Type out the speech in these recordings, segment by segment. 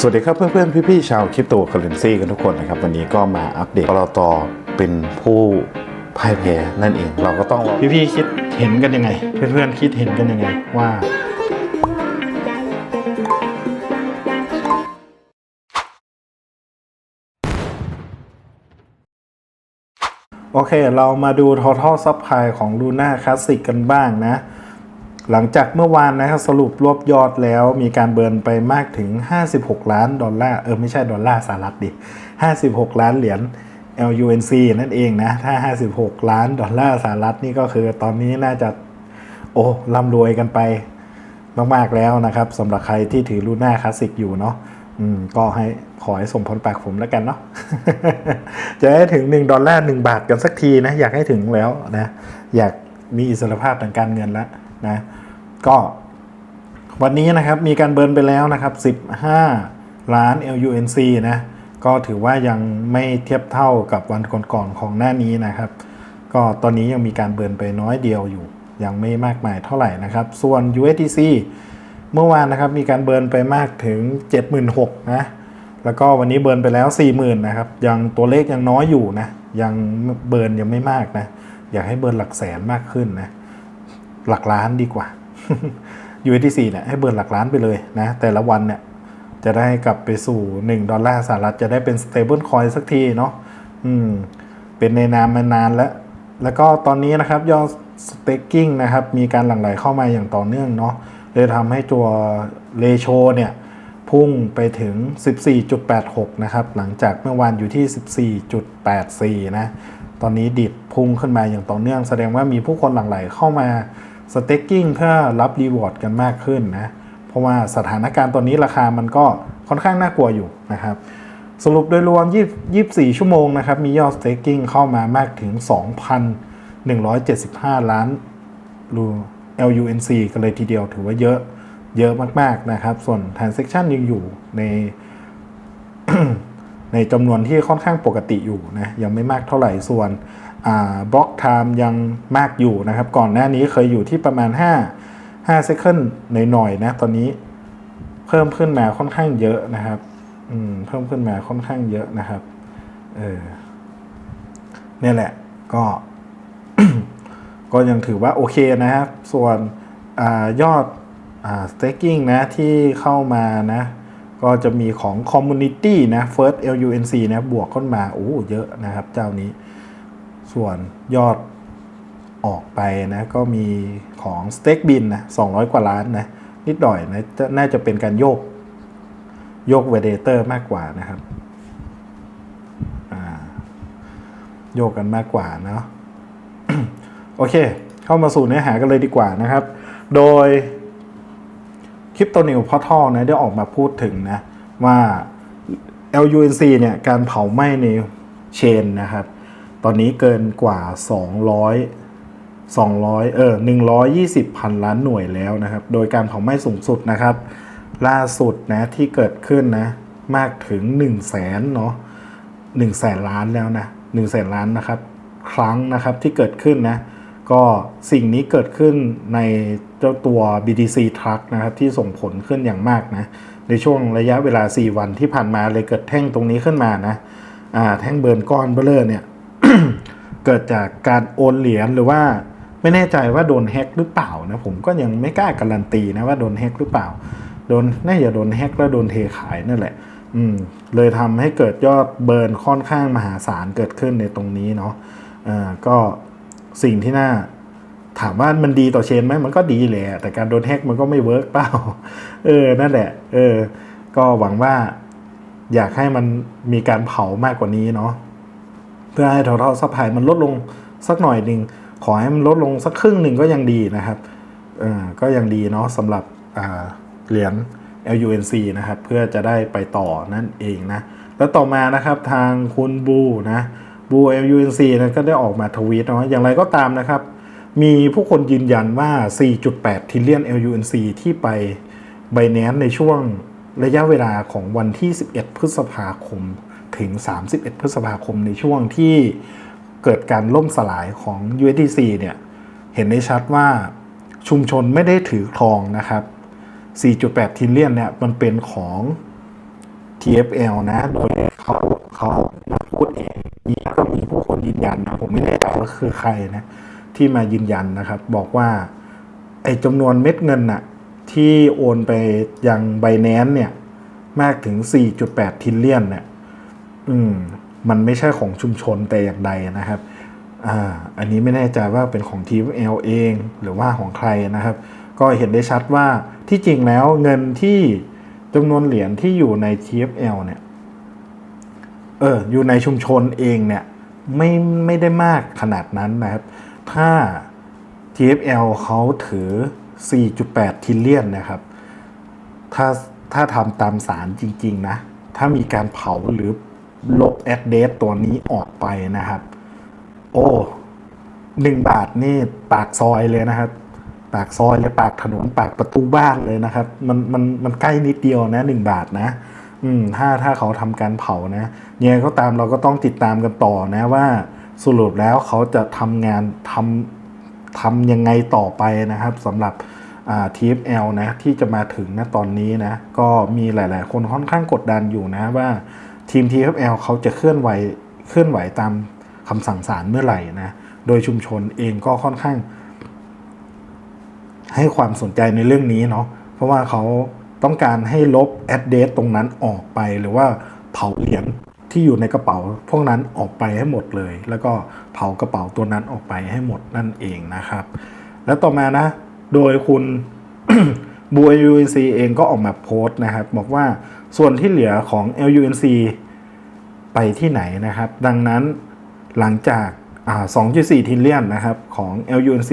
สวัสดีครับเพื่อนๆพี่ๆชาวคริปโตเคอเรนซีกันทุกคนนะครับ วันนี้ก็มาอัปเดตปตเป็นผู้พ่ายแพ้นั่นเอง เราก็ต้องพี่ๆคิดเห็นกันยังไง เพื่อนๆคิดเห็นกันยังไงว่าโอเค เรามาดู total supply ของ Luna Classic กันบ้างนะ หลังจากเมื่อวานนะครับสรุปรวบยอดแล้วมีการเบิร์นไปมากถึง 56 ล้านดอลลาร์เออไม่ใช่ดอลลาร์สหรัฐดิ 56 ล้านเหรียญ LUNC นั่นเองนะ ถ้า 56 ล้านดอลลาร์สหรัฐนี่ก็คือตอนนี้น่าจะ โอ้ร่ำรวยกันไปมากๆแล้วนะครับสำหรับใครที่ถือลูน่าคลาสสิกอยู่เนาะอืมก็ให้ขอให้สมพรปากผมแล้วกันเนาะจะให้ถึง 1 ดอลลาร์ 1 บาทกันสักทีนะ อยากให้ถึงแล้วนะ อยากมีอิสรภาพทางการเงินแล้วนะ ก็วันนี้นะครับมีการเบิร์นไปแล้วนะครับ 15 ล้าน LUNC นะก็ถือว่ายังไม่เทียบเท่ากับวันก่อนๆของหน้านี้นะครับ ก็ตอนนี้ยังมีการเบิร์นไปน้อยเดียวอยู่ ยังไม่มากมายเท่าไหร่นะครับ ส่วน USDC เมื่อวานนะครับมีการเบิร์นไปมากถึง 76,000นะแล้วก็วันนี้เบิร์นไปแล้ว 40,000นะครับยังตัวเลขยังน้อยอยู่นะยังเบิร์นยังไม่มากนะอยากให้เบิร์นหลักแสนมากขึ้นนะหลักล้านดีกว่า USDC เนี่ยให้เบิร์นหลักล้านไปเลยนะ แต่ละวันเนี่ย จะได้กลับไปสู่ 1 ดอลลาร์สหรัฐ จะได้เป็น stable coin สักทีเนาะอืม เป็นในนามมานานแล้ว แล้วก็ตอนนี้นะครับ ยอด staking นะครับ มีการหลั่งไหลเข้ามาอย่างต่อเนื่องเนาะเลยทำให้ตัว ratio เนี่ย พุ่งไปถึง 14.86 นะครับ หลังจากเมื่อวานอยู่ที่ 14.84 นะ ตอนนี้ดิดพุ่งขึ้นมาอย่างต่อเนื่อง แสดงว่ามีผู้คนหลั่งไหลเข้ามา staking เพื่อรับรีวอร์ดกันมากขึ้นนะเพราะว่าสถานการณ์ตอนนี้ราคามันก็ค่อนข้างน่ากลัวอยู่นะครับสรุปโดยรวม 24 ชั่วโมงนะครับ มียอด staking เข้ามามากถึง 2,175 ล้านรู LUNC กันเลยทีเดียวถือว่าเยอะเยอะมาก ๆ นะครับ ส่วน transaction ยังอยู่ใน ในจำนวนที่ค่อนข้างปกติอยู่นะ ยังไม่มากเท่าไหร่ส่วน บล็อกไทม์ยังมากอยู่นะครับ ก่อนหน้านี้เคยอยู่ที่ประมาณ 5 5 second หน่อยๆนะ ตอนนี้เพิ่มขึ้นมาค่อนข้างเยอะนะครับอืมเพิ่มขึ้นมาค่อนข้างเยอะนะครับ เออเนี่ยแหละ ก็ ก็ยังถือว่าโอเคนะครับ ส่วนอยอดอ่า staking นะที่เข้ามานะ ก็จะมีของ community นะ first LUNC นะ บวกขึ้นมา โอ้ เยอะนะครับ เจ้านี้ ส่วนยอดออกไปนะก็มีของ stake bin นะ200 กว่าล้านนะนิดหน่อยนะจะน่าจะเป็นการโยก โยก validator มากกว่านะครับโยกกันมากกว่าเนาะโอเค เข้ามาสู่เนื้อหากันเลยดีกว่านะครับ โดยคริปโตนิวพอทัลนะได้ออกมาพูดถึงนะ ว่า LUNC เนี่ย การเผาไหม้ในเชนนะครับ ตอนนี้เกินกว่า 200 200เออ120พันล้านหน่วยแล้วนะครับ โดยการเผาไหม้สูงสุดนะครับ ล่าสุดนะที่เกิดขึ้นนะมากถึง 1 0 0 0 0แสนเนาะ1 0 0 0 0แสนล้านแล้วนะ1 0 0 0 0แสนล้านนะครับ ครั้งนะครับที่เกิดขึ้นนะก็สิ่งนี้เกิดขึ้นในเจ้าตัว BTC Truck นะครับที่ส่งผลขึ้นอย่างมากนะในช่วงระยะเวลา 4 วันที่ผ่านมาเลยเกิดแท่งตรงนี้ขึ้นมานะอ่าแท่งเบิร์นก้อนเบลเลอร์เนี่ย เกิดจากการโอนเหรียญหรือว่าไม่แน่ใจว่าโดนแฮ็กหรือเปล่านะผมก็ยังไม่กล้าการันตีนะว่าโดนแฮ็กหรือเปล่าโดนน่าจะโดนแฮ็กแล้วโดนเทขายนั่นแหละ อืม เลยทำให้เกิดยอดเบิร์นค่อนข้างมหาศาลเกิดขึ้นในตรงนี้เนาะอ่าก็สิ่งที่น่าถามว่ามันดีต่อเชนไหมมันก็ดีแหละ แต่การโดนแฮ็กมันก็ไม่เวิร์กเปล่า เออ นั่นแหละ เออ ก็หวังว่าอยากให้มันมีการเผามากกว่านี้เนาะ พื่อให้ total supply มันลดลงสักหน่อยหนึ่งขอให้มันลดลงสักครึ่งหนึ่งก็ยังดีนะครับก็ยังดีเนาะสำหรับเหรียญ LUNC นะครับเพื่อจะได้ไปต่อนั่นเองนะแล้วต่อมานะครับทางคุณบูนะบู LUNC นะก็ได้ออกมาทวีตเนาะอย่างไรก็ตามนะครับ มีผู้คนยืนยันว่า 4.8 ทิลเลียน LUNC ที่ไป b i n a n c e ในช่วงระยะเวลาของวันที่ 11 พฤษภาคม ถึง 31 พฤษภาคมในช่วงที่เกิดการล่มสลายของ USDC เนี่ยเห็นได้ชัดว่าชุมชนไม่ได้ถือครองนะครับ 4.8 ทิลเลียนเนี่ยมันเป็นของ TFL นะ โดยเขาเขาพูดเองมีก็มีผู้คนยืนยันนะผมไม่แน่ใจว่าคือใครนะ ที่มายืนยันนะครับ บอกว่า ไอ้จำนวนเม็ดเงินน่ะ ที่โอนไปยังไบแนนเนี่ย มากถึง 4.8 ทิลเลียนเนี่ย อืมมันไม่ใช่ของชุมชนแต่อย่างใดนะครับอ่าอันนี้ไม่แน่ใจว่าเป็นของ TFL เอง หรือว่าของใครนะครับ ก็เห็นได้ชัดว่าที่จริงแล้วเงินที่จำนวนเหรียญที่อยู่ใน TFL เนี่ย เออ อยู่ในชุมชนเองเนี่ย ไม่ไม่ได้มากขนาดนั้นนะครับ ถ้า TFL เขาถือ 4.8 ทิลเลียนนะครับ ถ้าถ้าทำตามสารจริง ๆ นะ ถ้ามีการเผาหรือ ลบแอดเดสตัวนี้ออกไปนะครับ โอ้หนึ่งบาทนี่ปากซอยเลยนะครับ ปากซอยเลยปากถนนปากประตูบ้านเลยนะครับ มันมันมันใกล้นิดเดียวนะหนึ่งบาทนะ อืมถ้าถ้าเขาทำการเผานะยังไงก็ตามเราก็ต้องติดตามกันต่อนะว่าสรุปแล้วเขาจะทำงานทำทำยังไงต่อไปนะครับสำหรับอ่า TFL นะที่จะมาถึงนะตอนนี้นะก็มีหลาย ๆ คนค่อนข้างกดดันอยู่นะว่า ทีม TFL เขาจะเคลื่อนไหวเคลื่อนไหวตามคำสั่งศาลเมื่อไหร่นะ โดยชุมชนเองก็ค่อนข้าง ให้ความสนใจในเรื่องนี้เนาะ เพราะว่าเขาต้องการให้ลบแอดเดสตรงนั้นออกไปหรือว่าเผาเหรียญที่อยู่ในกระเป๋า พวกนั้นออกไปให้หมดเลย แล้วก็เผากระเป๋าตัวนั้นออกไปให้หมดนั่นเองนะครับ แล้วต่อมานะ โดยคุณ บู LUNC เองก็ออกมาโพสต์นะครับ บอกว่าส่วนที่เหลือของ LUNC ไปที่ไหนนะครับ ดังนั้นหลังจากา2.4ทิลเลียนนะครับของ LUNC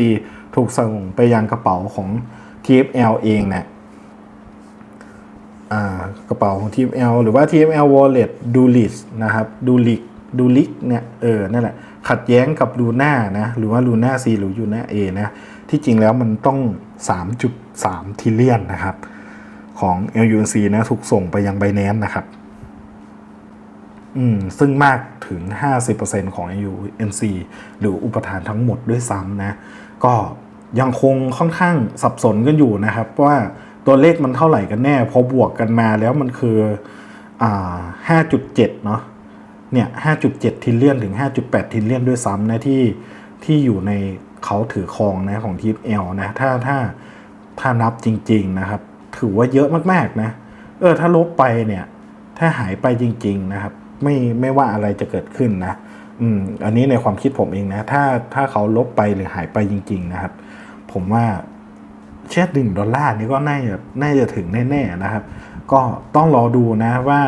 ถูกส่งไปยังกระเป๋าของ TFL เองเนี่ยกระเป๋าของ TFL หรือว่า TFL Wallet d u l i s นะครับ d u l i c d u l i c เนี่ยเออนั่นแหละขัดแย้งกับ Luna นะหรือว่า Luna C หรือ Luna A นะที่จริงแล้วมันต้อง 3.3 ทิเลียนนะครับ ของ LUNC นะ ถูกส่งไปยัง Binance นะครับ อืม ซึ่งมากถึง 50%ของ UNC หรืออุปทานทั้งหมดด้วยซ้ำนะ ก็ยังคงค่อนข้างสับสนกันอยู่นะครับ ว่าตัวเลขมันเท่าไหร่กันแน่ พอบวกกันมาแล้วมันคือ อ่า 5.7 เนาะ เนี่ย 5.7 ทิลเลียนถึง 5.8 ทิลเลียนด้วยซ้ำนะที่ที่อยู่ในเขาถือครองนะของทีม L นะ ถ้าถ้าถ้านับจริง ๆ นะครับ ถือว่าเยอะมากๆนะ เออ ถ้าลบไปเนี่ย ถ้าหายไปจริง ๆ นะครับ ไม่ไม่ว่าอะไรจะเกิดขึ้นนะอืมอันนี้ในความคิดผมเองนะ ถ้าถ้าเขาลบไปหรือหายไปจริง ๆ นะครับ ผมว่าเช่หนึ่งดอลลาร์นี่ก็น่าจะน่าจะถึงแน่ ๆ นะครับ ก็ต้องรอดูนะว่า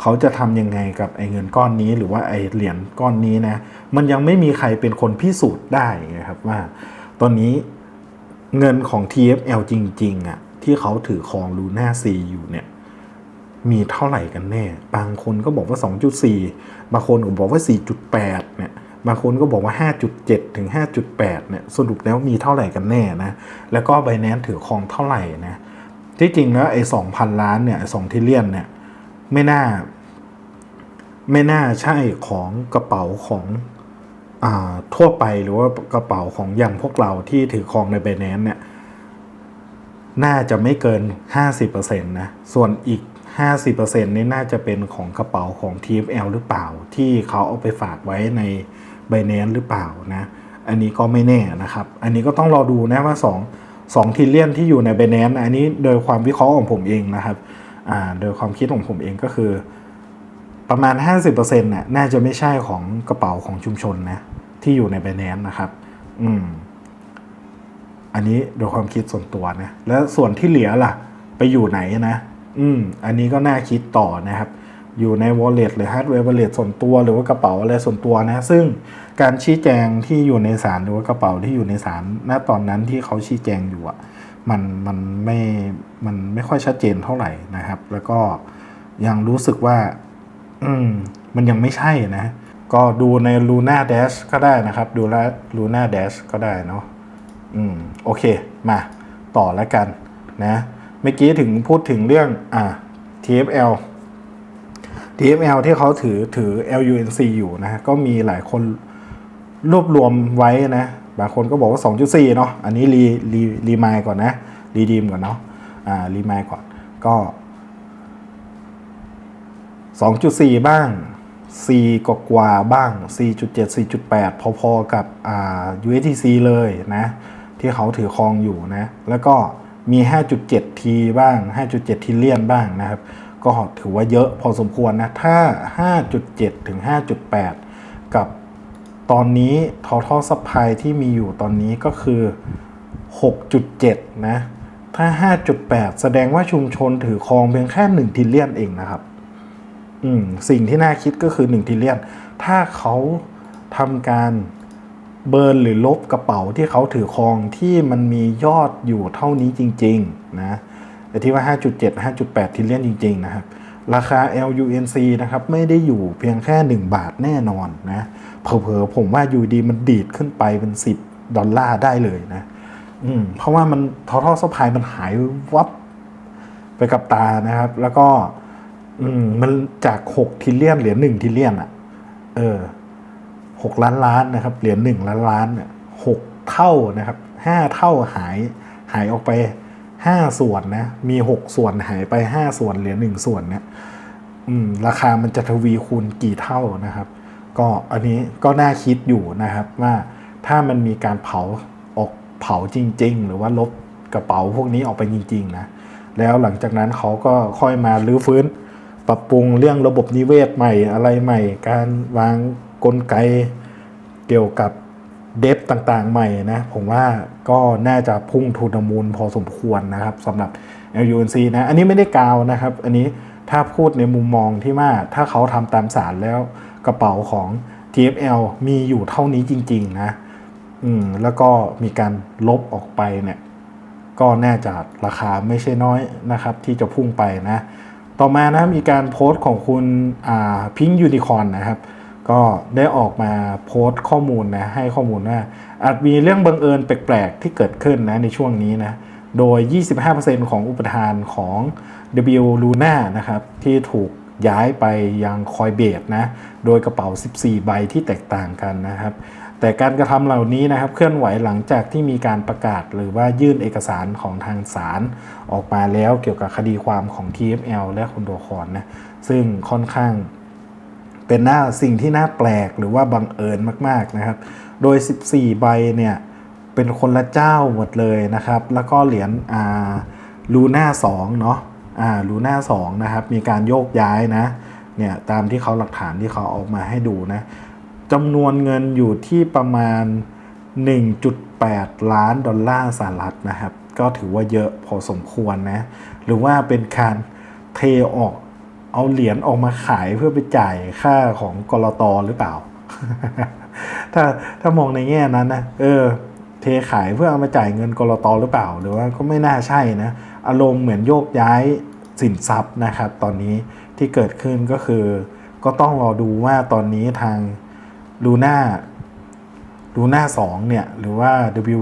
เขาจะทำยังไงกับไอ้เงินก้อนนี้หรือว่าไอ้เหรียญก้อนนี้นะมันยังไม่มีใครเป็นคนพิสูจน์ได้นะครับว่า ตอนนี้เงินของ TFL จริงๆอะที่เขาถือครองลูน่าซีอยู่เนี่ยมีเท่าไหร่กันแน่ บางคนก็บอกว่า 2.4 บางคนก็บอกว่า 4.8 เนี่ย บางคนก็บอกว่า 5.7 ถึง 5.8 เนี่ย สรุปแล้วมีเท่าไหร่กันแน่นะ แล้วก็ไบแนนถือครองเท่าไหร่นะ ที่จริงแล้วไอ้ 2,000 ล้านเนี่ยสองทิเลียนเนี่ย ไม่น่า ไม่น่าใช่ของกระเป๋าของอทั่วไปหรือว่ากระเป๋าของอย่างพวกเราที่ถือครองในไบแนนเนี่ย น่าจะไม่เกิน 50%นะ ส่วนอีก 50%นี่น่าจะเป็นของกระเป๋าของ TFL หรือเปล่า ที่เขาเอาไปฝากไว้ใน Binance หรือเปล่านะ อันนี้ก็ไม่แน่นะครับ อันนี้ก็ต้องรอดูนะว่า 2 2ทิลเลียนที่อยู่ใน Binance นอันนี้โดยความวิเคราะห์ของผมเองนะครับ โดยความคิดของผมเองก็คือ ประมาณ 50%น่ะน่าจะไม่ใช่ของกระเป๋าของชุมชนนะที่อยู่ใน Binance นะครับ อืม อันนี้โดยความคิดส่วนตัวนะ แล้วส่วนที่เหลือล่ะ ไปอยู่ไหนนะ อืม อันนี้ก็น่าคิดต่อนะครับ อยู่ใน wallet หรือ hardware wallet ส่วนตัวหรือว่ากระเป๋าอะไรส่วนตัวนะ ซึ่งการชี้แจงที่อยู่ในศาลหรือว่ากระเป๋าที่อยู่ในศาลณตอนนั้นที่เขาชี้แจงอยู่อะ มันมันไม่มันไม่ค่อยชัดเจนเท่าไหร่นะครับ แล้วก็ยังรู้สึกว่า อืม มันยังไม่ใช่นะ ก็ดูใน Luna Dash ก็ได้นะครับ ดูแล Luna Dash ก็ได้เนาะอืม โอเค มาต่อแล้วกันนะ เมื่อกี้ถึงพูดถึงเรื่อง อ่า TFL TFL ที่เขาถือถือ LUNC อยู่นะ ก็มีหลายคนรวบรวมไว้นะ บางคนก็บอกว่า 2.4 เนาะอันนี้รีรีรีมายก่อนนะ รีดีมก่อนเนาะอ่ารีมายก่อนก็ 2.4 บ้าง 4 กว่ากว่าบ้าง 4.7 4.8 พอๆกับอ่า USDC เลยนะ ที่เขาถือครองอยู่นะ แล้วก็มี 5.7ทีบ้าง 5.7 ทีเลียนบ้างนะครับ ก็ถือว่าเยอะพอสมควรนะ ถ้า 5.7 ถึง 5.8 กับ ตอนนี้ total supply ที่มีอยู่ตอนนี้ก็คือ 6.7 นะ ถ้า 5.8 แสดงว่าชุมชนถือครองเพียงแค่1ทิลเลียนเองนะครับ อืม สิ่งที่น่าคิดก็คือ1ทิลเลียน ถ้าเขาทำการเบิร์นหรือลบกระเป๋าที่เขาถือครองที่มันมียอดอยู่เท่านี้จริง ๆ นะแต่ที่ว่า 5.7 5.8ทิลเลียนจริง ๆ นะครับ ราคา LUNC นะครับไม่ได้อยู่เพียงแค่ 1 บาทแน่นอนนะเผลอๆผมว่าอยู่ดีมันดีดขึ้นไปเป็น 10 ดอลลาร์ได้เลยนะอืมเพราะว่ามันทอทอสพายมันหายวับไปกับตานะครับ แล้วก็อืมมันจาก 6 ทิลเลียนเหรียญ1ทิลเลียนอะเออหกล้านล้านนะครับเหรียญหนึ่งล้านล้านเนี่ยหกเท่านะครับห้าเท่าหายหายออกไป ห้าส่วนนะ มีหกส่วนหายไปห้าส่วนเหรียญหนึ่งส่วนเนี่ยอืมราคามันจะทวีคูณกี่เท่านะครับ ก็อันนี้ก็น่าคิดอยู่นะครับว่าถ้ามันมีการเผาออกเผาจริง ๆ หรือว่าลบกระเป๋าพวกนี้ออกไปจริง ๆ นะ แล้วหลังจากนั้นเขาก็ค่อยมาลื้อฟื้น ปรับปรุงเรื่องระบบนิเวศใหม่อะไรใหม่ การวางกลไกเกี่ยวกับ ต่างๆใหม่นะ ผมว่าก็น่าจะพุ่งทูนมูลพอสมควรนะครับสำหรับ LUNC นะอันนี้ไม่ได้กาวนะครับ อันนี้ถ้าพูดในมุมมองที่ว่าถ้าเขาทำตามสารแล้วกระเป๋าของ TFL มีอยู่เท่านี้จริง ๆ นะ อืม แล้วก็มีการลบออกไปเนี่ย ก็น่าจะราคาไม่ใช่น้อยนะครับ ที่จะพุ่งไปนะ ต่อมานะมีการโพสต์ของคุณพิงค์ยูนิคอนนะครับ ก็ได้ออกมาโพสต์ข้อมูลนะให้ข้อมูลว่า อาจมีเรื่องบังเอิญแปลกๆที่เกิดขึ้นนะในช่วงนี้นะโดย 25%ของอุปทานของ W Luna นะครับที่ถูกย้ายไปยังคอยเบสนะโดยกระเป๋า 14 ใบที่แตกต่างกันนะครับ แต่การกระทำเหล่านี้นะครับเคลื่อนไหวหลังจากที่มีการประกาศหรือว่ายื่นเอกสารของทางศาลออกมาแล้วเกี่ยวกับคดีความของ TFL และคุณโดคอนนะซึ่งค่อนข้าง เป็นหน้าสิ่งที่น่าแปลกหรือว่าบังเอิญมากๆนะครับ โดย 14 ใบเนี่ยเป็นคนละเจ้าหมดเลยนะครับ แล้วก็เหรียญอ่าลูน่า2เนาะอ่าลูน่า2นะครับ มีการโยกย้ายนะเนี่ยตามที่เขาหลักฐานที่เขาเอามาให้ดูนะจำนวนเงินอยู่ที่ประมาณ 1.8 ล้านดอลลาร์สหรัฐนะครับ ก็ถือว่าเยอะพอสมควรนะ หรือว่าเป็นการเทออก เอาเหรียญออกมาขายเพื่อไปจ่ายค่าของกรตหรือเปล่า ถ้าถ้ามองในแง่นั้นนะเออ เทขายเพื่อเอามาจ่ายเงินกรตหรือเปล่า หรือว่าก็ไม่น่าใช่นะ อารมณ์เหมือนโยกย้ายสินทรัพย์นะครับ ตอนนี้ที่เกิดขึ้นก็คือ ก็ต้องรอดูว่าตอนนี้ทางลูน่าลูน่าสองเนี่ย หรือว่า W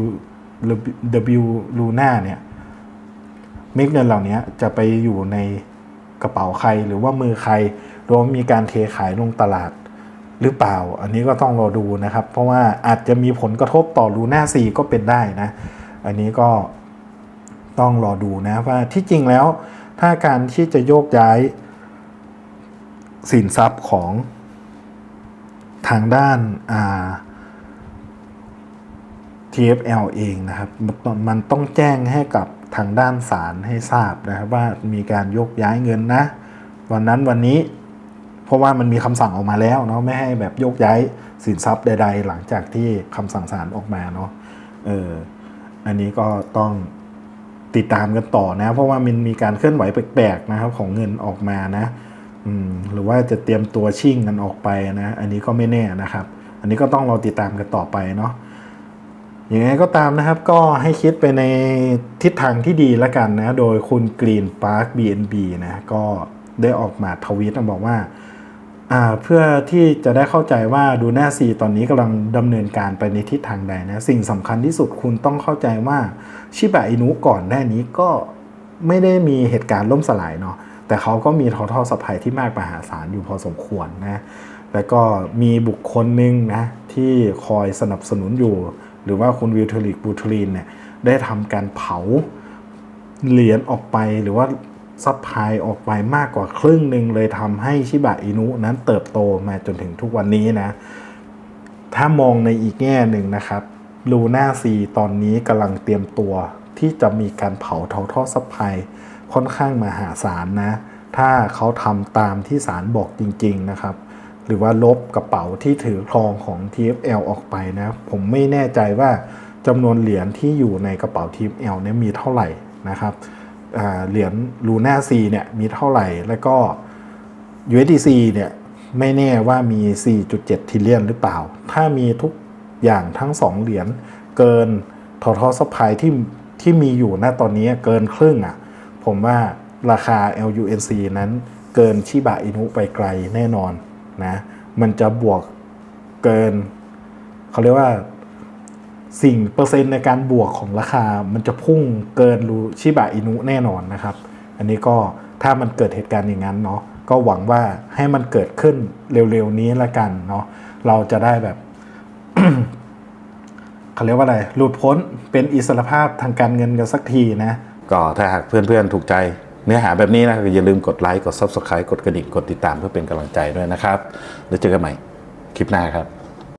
W ลูน่าเนี่ยเม็ดเงินเหล่านี้จะไปอยู่ใน กระเป๋าใครหรือว่ามือใครรว่ามีการเทขายลงตลาดหรือเปล่า อันนี้ก็ต้องรอดูนะครับ เพราะว่าอาจจะมีผลกระทบต่อลูน่าซีก็เป็นได้นะ อันนี้ก็ต้องรอดูนะว่าที่จริงแล้ว ถ้าการที่จะโยกย้ายสินทรัพย์ของทางด้านอ่า TFL เองนะครับ มันต้องแจ้งให้กับ ทางด้านศาลให้ทราบนะครับว่ามีการยกย้ายเงินนะ วันนั้นวันนี้เพราะว่ามันมีคำสั่งออกมาแล้วเนาะไม่ให้แบบยกย้ายสินทรัพย์ใด ๆ หลังจากที่คำสั่งศาลออกมาเนาะเอออันนี้ก็ต้องติดตามกันต่อนะ เพราะว่ามันมีการเคลื่อนไหวแปลกๆนะครับของเงินออกมานะหรือว่าจะเตรียมตัวชิ่งกันออกไปนะ อันนี้ก็ไม่แน่นะครับ อันนี้ก็ต้องรอติดตามกันต่อไปเนาะ ยังไงก็ตามนะครับก็ให้คิดไปในทิศทางที่ดีแล้วกันนะ โดยคุณกรีนพาร์ค BNB นะก็ได้ออกมาทวีตบอกว่าอ่าเพื่อที่จะได้เข้าใจว่าดูหน้าซีตอนนี้กำลังดำเนินการไปในทิศทางใดนะ สิ่งสำคัญที่สุดคุณต้องเข้าใจว่าชิบะอินุก่อนหน้านี้ก็ไม่ได้มีเหตุการณ์ล่มสลายเนาะแต่เขาก็มีทอทอสภัยที่มากมหาศาลอยู่พอสมควรนะแล้วก็มีบุคคลหนึ่งนะที่คอยสนับสนุนอยู่ หรือว่าคุณวิลเทอริกบูทลีนเนี่ยได้ทำการเผาเหรียญออกไปหรือว่าซัพพลายออกไปมากกว่าครึ่งหนึ่งเลยทำให้ชิบะอินุนั้นเติบโตมาจนถึงทุกวันนี้นะ ถ้ามองในอีกแง่หนึ่งนะครับลูน่าซีตอนนี้กำลังเตรียมตัวที่จะมีการเผาเท่าท่อซัพพลายค่อนข้างมหาศาลนะ ถ้าเขาทำตามที่ศาลบอกจริง ๆนะครับ หรือว่าลบกระเป๋าที่ถือครองของ TFL ออกไปนะ ผมไม่แน่ใจว่าจำนวนเหรียญที่อยู่ในกระเป๋า TFL เนี่ยมีเท่าไหร่นะครับเหรียญลูน่าซีเนี่ยมีเท่าไหร่ แล้วก็ USDC เนี่ยไม่แน่ว่ามี 4.7 ทิลเลียนหรือเปล่า ถ้ามีทุกอย่างทั้ง 2 เหรียญเกินทอทอสพายที่ที่มีอยู่ณตอนนี้เกินครึ่งอะ่ะ ผมว่าราคา LUNC นั้นเกินชิบะอินุไปไกลแน่นอน นะมันจะบวกเกินเขาเรียกว่าสิ่งเปอร์เซ็นต์ในการบวกของราคา มันจะพุ่งเกินรูชิบะอินุแน่นอนนะครับ อันนี้ก็ถ้ามันเกิดเหตุการณ์อย่างนั้นเนาะก็หวังว่าให้มันเกิดขึ้นเร็วๆนี้ละกันเนาะเราจะได้แบบเขาเรียกว่าอะไร หลุดพ้นเป็นอิสรภาพทางการเงินกันสักทีนะ ก็ถ้าหากเพื่อนๆถูกใจ เนื้อหาแบบนี้นะอย่าลืมกดไลค์กด Subscribe กดกระดิ่งกดติดตามเพื่อเป็นกำลังใจด้วยนะครับ แล้วเจอกันใหม่คลิปหน้าครับ